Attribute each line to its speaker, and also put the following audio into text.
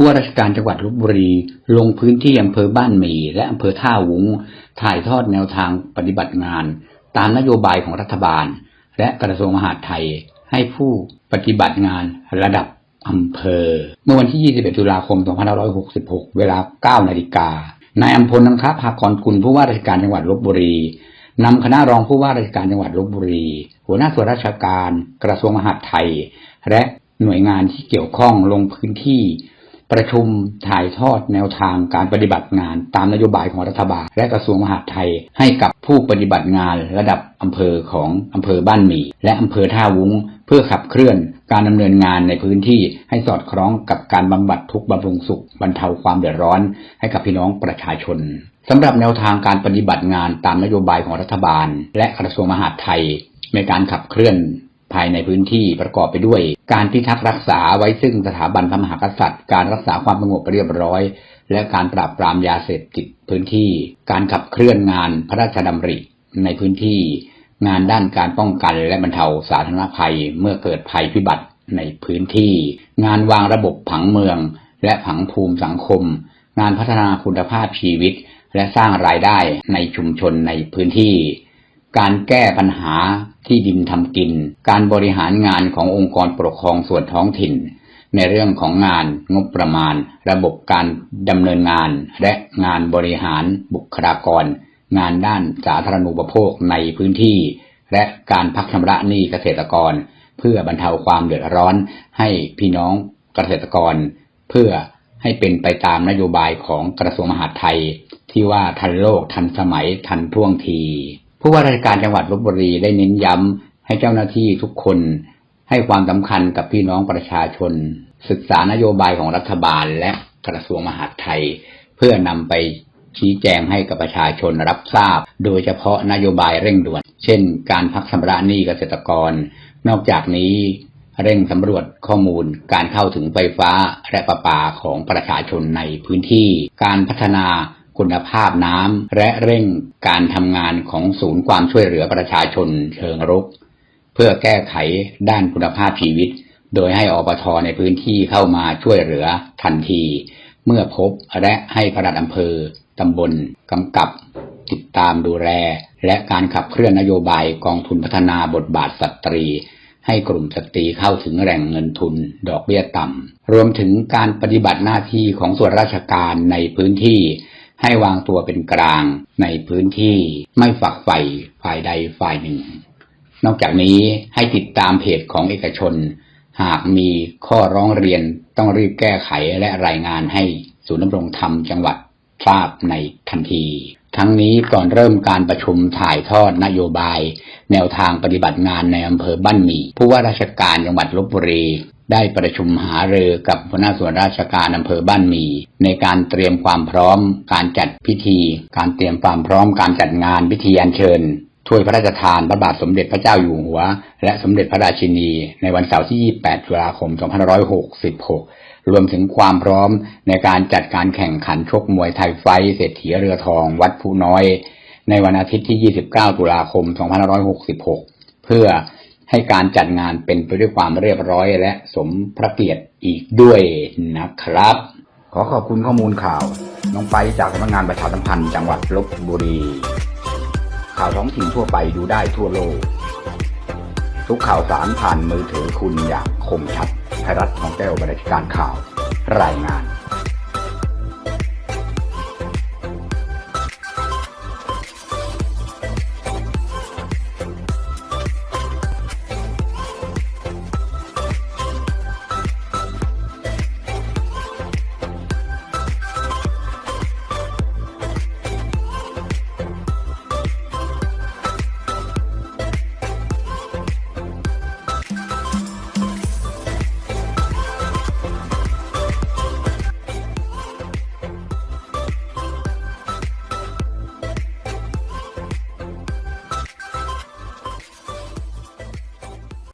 Speaker 1: ผู้ว่าราชการจังหวัดลบบุรี ลงพื้นที่อำเภอบ้านหมี่และอำเภอท่าวุ้ง ถ่ายทอดแนวทางปฏิบัติงาน ตามนโยบายของรัฐบาล และกระทรวงมหาดไทย ให้ผู้ปฏิบัติงานระดับอำเภอ เมื่อวันที่ 21 ตุลาคม 2566 เวลา 9 นาฬิกานายอัมพลนังคับภากรกุลผู้ว่าราชการจังหวัดลบบุรีนำคณะรองผู้ว่าราชการจังหวัดลบบุรี หัวหน้าส่วนราชการ กระทรวงมหาดไทย และหน่วยงานที่เกี่ยวข้องลงพื้นที่ ประชุมถ่ายทอดแนวทางการปฏิบัติงาน ตามนโยบายของรัฐบาล และกระทรวงมหาดไทย ให้กับผู้ปฏิบัติงานระดับอำเภอของอำเภอบ้านหมี่และอำเภอท่าวุ้ง เพื่อขับเคลื่อนการดำเนินงานในพื้นที่ให้สอดคล้องกับการบำบัดทุกบำรุงสุขบรรเทาความเดือดร้อน ให้กับพี่น้องประชาชนสำหรับแนวทางการปฏิบัติงานตามนโยบายของรัฐบาล และกระทรวงมหาดไทยในการขับเคลื่อน ภายในพื้นที่ประกอบไปด้วย การพิทักษ์รักษาไว้ซึ่งสถาบันพระมหากษัตริย์ การรักษาความสงบเรียบร้อย และการปราบปรามยาเสพติดพื้นที่ การขับเคลื่อนงานพระราชดำริในพื้นที่ งานด้านการป้องกันและบรรเทาสาธารณภัยเมื่อเกิดภัยพิบัติในพื้นที่ งานวางระบบผังเมือง และผังภูมิสังคม งานพัฒนาคุณภาพชีวิต และสร้างรายได้ในชุมชนในพื้นที่ การแก้ปัญหา ที่ดินทำกิน การบริหารงานขององค์กรปกครองส่วนท้องถิ่น ในเรื่องของงานงบประมาณ ระบบการดำเนินงาน และงานบริหารบุคลากร งานด้านสาธารณูปโภคในพื้นที่ และการพักชำระหนี้เกษตรกร เพื่อบรรเทาความเดือดร้อนให้พี่น้องเกษตรกร เพื่อให้เป็นไปตามนโยบายของกระทรวงมหาดไทย ที่ว่าทันโลกทันสมัยทันท่วงที ผู้ว่าราชการจังหวัดลบบุรีได้เน้นย้ำให้เจ้าหน้าที่ทุกคนให้ความสำคัญกับพี่น้องประชาชน ศึกษานโยบายของรัฐบาลและกระทรวงมหาดไทย เพื่อนำไปชี้แจงให้กับประชาชนรับทราบ โดยเฉพาะนโยบายเร่งด่วน เช่น การพักชำระหนี้เกษตรกร นอกจากนี้เร่งสำรวจข้อมูลการเข้าถึงไฟฟ้าและประปาของประชาชนในพื้นที่ การพัฒนา คุณภาพน้ำและเร่งการทำงานของศูนย์ความช่วยเหลือประชาชนเชิงรุก เพื่อแก้ไขด้านคุณภาพชีวิต โดยให้อปทในพื้นที่เข้ามาช่วยเหลือทันที เมื่อพบและให้ปลัดอำเภอตำบลกำกับ ติดตามดูแล และการขับเคลื่อนนโยบายกองทุนพัฒนาบทบาทสตรีให้กลุ่มสตรีเข้าถึงแหล่งเงินทุนดอกเบี้ยต่ำ รวมถึงการปฏิบัติหน้าที่ของส่วนราชการในพื้นที่ ให้วางตัวเป็นกลางในพื้นที่ไม่ฝักใฝ่ฝ่ายใดฝ่ายหนึ่ง นอกจากนี้ให้ติดตามเพจของเอกชน หากมีข้อร้องเรียนต้องรีบแก้ไขและรายงานให้ศูนย์ดำรงธรรมจังหวัดทราบในทันที ทั้งนี้ก่อนเริ่มการประชุมถ่ายทอดนโยบาย แนวทางปฏิบัติงานในอำเภอบ้านหมี่ผู้ว่าราชการจังหวัดลบบุรี ได้ประชุมหารือกับหัวหน้าส่วนราชการอำเภอบ้านมี ในการเตรียมความพร้อม การจัดพิธี การเตรียมความพร้อมการจัดงานพิธีอัญเชิญถ้วยพระราชทานพระบาทสมเด็จพระเจ้าอยู่หัว และสมเด็จพระราชินี ในวันเสาร์ที่ 28 ตุลาคม 2566 รวมถึงความพร้อมในการจัดการแข่งขันชกมวยไทยไฟเศรษฐีเรือทองวัดผู้น้อย ในวันอาทิตย์ที่ 29 ตุลาคม 2566 เพื่อ ให้การจัดงานเป็นไปด้วยความเรียบร้อยและสมพระเกียรติอีกด้วยนะครับ ขอขอบคุณข้อมูลข่าวน้องไปจากสำนักงานประชาสัมพันธ์จังหวัดลบบุรี ข่าวท้องถิ่นทั่วไปดูได้ทั่วโลก ทุกข่าวสารผ่านมือถือคุณอย่างคมชัดไทยรัฐทองแก้วบริการข่าว รายงาน